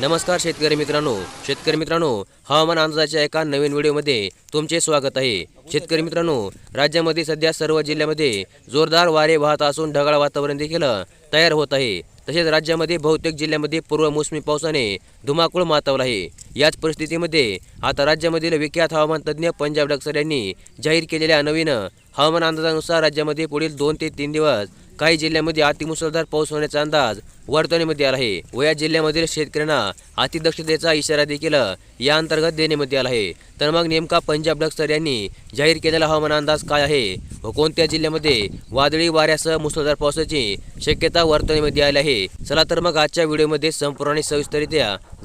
नमस्कार शेतकरी मित्रांनो. शेतकरी मित्रांनो हवामान अंदाजाच्या एका नवीन व्हिडिओमध्ये तुमचे स्वागत आहे. शेतकरी मित्रांनो राज्यामध्ये सध्या सर्व जिल्ह्यामध्ये जोरदार वारे वाहत असून ढगाळ वातावरण देखील तयार होत आहे. तसेच राज्यामध्ये बहुतेक जिल्ह्यामध्ये पूर्व मोसमी पावसाने धुमाकूळ मातवला आहे. याच परिस्थितीमध्ये आता राज्यामधील विख्यात हवामान तज्ज्ञ पंजाब डक्सर यांनी जाहीर केलेल्या नवीन हवामान अंदाजानुसार राज्यामध्ये पुढील दोन ते तीन दिवस काही जिल्ह्यांमध्ये अतिमुसळधार पाऊस होण्याचा अंदाज वर्तवण्यामध्ये आला आहे. व या जिल्ह्यामधील शेतकऱ्यांना अतिदक्षतेचा इशारा देखील या अंतर्गत देण्यामध्ये आला आहे. तर मग नेमका पंजाब डक्सर यांनी जाहीर केलेला हवामान अंदाज काय आहे? व कोणत्या जिल्ह्यामध्ये वादळी वाऱ्यासह मुसळधार पावसाची शक्यता वर्तवण्यामध्ये आली आहे? चला तर मग आजच्या व्हिडिओमध्ये संपूर्ण आणि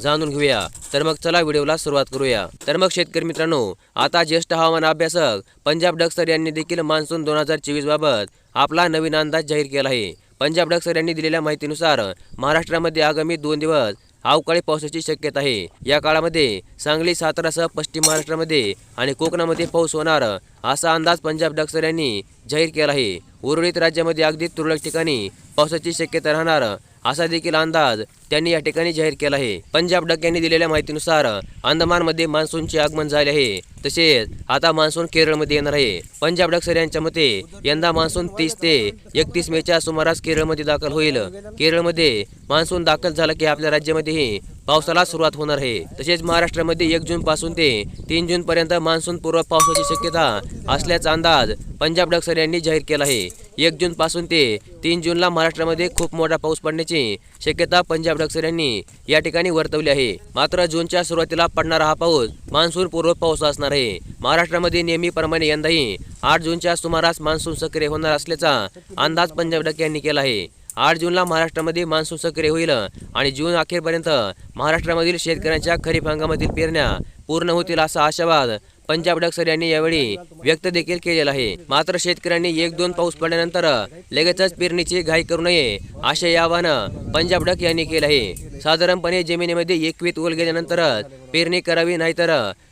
जाणून घेऊया. तर मग चला व्हिडिओला सुरुवात करूया. तर मग शेतकरी मित्रांनो आता ज्येष्ठ हवामान अभ्यासक पंजाब डक्सर यांनी देखील मान्सून दोन हजार चोवीसबाबत आपला नवीन अंदाज जाहीर केला आहे. पंजाब डक्सर यांनी दिलेल्या माहितीनुसार महाराष्ट्रामध्ये आगामी दोन दिवस अवकाळी पावसाची शक्यता आहे. या काळामध्ये सांगली सातारासह पश्चिम महाराष्ट्रामध्ये आणि कोकणामध्ये पाऊस होणार असा अंदाज पंजाब डक्सर यांनी जाहीर केला आहे. उर्वरित राज्यामध्ये अगदी तुरळक ठिकाणी पावसाची शक्यता राहणार असा देखील अंदाज त्यांनी या ठिकाणी जाहीर केला आहे. पंजाब डक यांनी दिलेल्या माहितीनुसार अंदमानमध्ये मान्सूनचे आगमन झाले आहे. तसेच आता मान्सून केरळमध्ये येणार आहे. पंजाब डक सर यांच्या मते यंदा मान्सून तीस ते एकतीस मेच्या सुमारास केरळमध्ये दाखल होईल. केरळमध्ये मान्सून दाखल झाला की आपल्या राज्यामध्येही पावसाला सुरुवात होणार आहे. तसेच महाराष्ट्रामध्ये एक जून पासून ते तीन जून पर्यंत मान्सून पूर्व पावसाची शक्यता असल्याचा अंदाज पंजाब डक यांनी जाहीर केला आहे. एक जून पासून ते तीन जूनला महाराष्ट्रामध्ये खूप मोठा पाऊस पडण्याची शक्यता पंजाब डक्सर यांनी या ठिकाणी वर्तवली आहे. मात्र जूनच्या सुरुवातीला पडणारा हा पाऊस मान्सून पूर्व पाऊस असणार आहे. महाराष्ट्रामध्ये नेहमीप्रमाणे यंदाही आठ जूनच्या सुमारास मान्सून सक्रिय होणार असल्याचा अंदाज पंजाब डक यांनी केला आहे. आठ जूनला महाराष्ट्रामध्ये मान्सून सक्रिय होईल आणि जून अखेरपर्यंत महाराष्ट्रामधील शेतकऱ्यांच्या खरीप हंगामातील पेरण्या पूर्ण होतील असा आशावाद पंजाब डक्सर यांनी यावेळी व्यक्त देखील केलेला आहे. मात्र शेतकऱ्यांनी एक दोन पाऊस पडल्यानंतर लगेचच पेरणीची घाई करू नये असे आवाहन पंजाब डक यांनी केलं आहे. साधारणपणे जमिनीमध्ये एकवीत ओल गेल्यानंतरच पेरणी करावी नाहीतर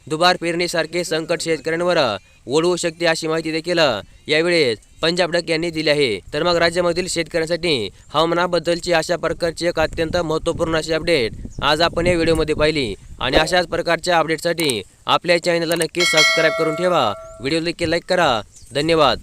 दुबार पेरणीसारखे संकट शेतकऱ्यांवर ओढवू शकते अशी माहिती देखील यावेळेस पंजाब डक यांनी दिली आहे. तर मग राज्यामधील शेतकऱ्यांसाठी हवामानाबद्दलची अशा प्रकारची एक अत्यंत महत्त्वपूर्ण अशी अपडेट आज आपण या व्हिडिओमध्ये पाहिली. आणि अशाच प्रकारच्या अपडेटसाठी आपल्या चॅनलला नक्की सबस्क्राईब करून ठेवा. व्हिडिओ देखील लाईक करा. धन्यवाद.